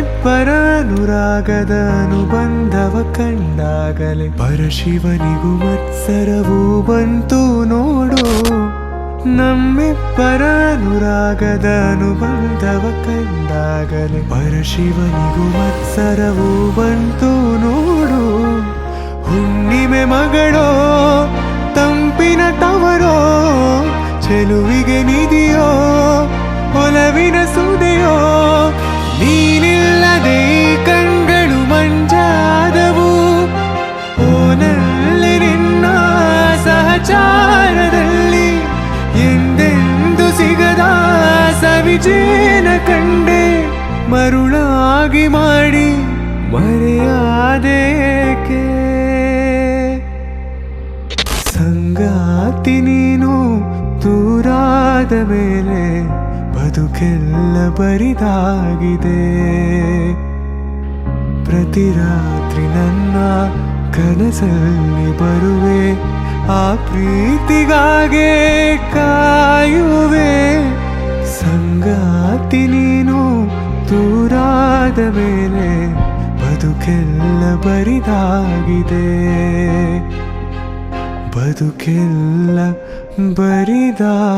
ಅನುರಾಗದ ಅನುಬಂಧವ ಕಂಡಾಗಲೇ. ಪರಶಿವನಿಗೂ ಮತ್ಸರವೂ ಬಂತು ನೋಡು. ನಮ್ಮಿಬ್ಬರ ಅನುರಾಗದ ಅನುಬಂಧವ ಕಂಡಾಗಲೇ. ಪರಶಿವನಿಗೂ ಮತ್ಸರವೂ ಬಂತು ನೋಡು. ಹುಣ್ಣಿಮೆ ಮಗಳೋ, ತಂಪಿನ ತವರೋ, ಚೆಲುವಿಗೆ ನಿಧಿಯೋ, ಒಲವಿನ ಸುದೆಯೋ ಸವಿಜೇನ ಕಂಡೆ ಮರುಳಾಗಿ ಮಾಡಿ ಮರೆಯಾದೇಕೆ? ಸಂಗಾತಿ ನೀನು ದೂರಾದ ಮೇಲೆ ಬದುಕೆಲ್ಲ ಬರಿದಾಗಿದೆ. ಪ್ರತಿ ರಾತ್ರಿ ನನ್ನ ಕನಸಲ್ಲಿ ಬರುವೆ, ಆ ಪ್ರೀತಿಗಾಗೆ ಕಾಯುವೆ. ದೂರಾದ ಮೇಲೆ ಬದುಕೆಲ್ಲ ಬರಿದಾಗಿದೆ. ಬದುಕೆಲ್ಲ ಬರಿದಾಗಿದೆ.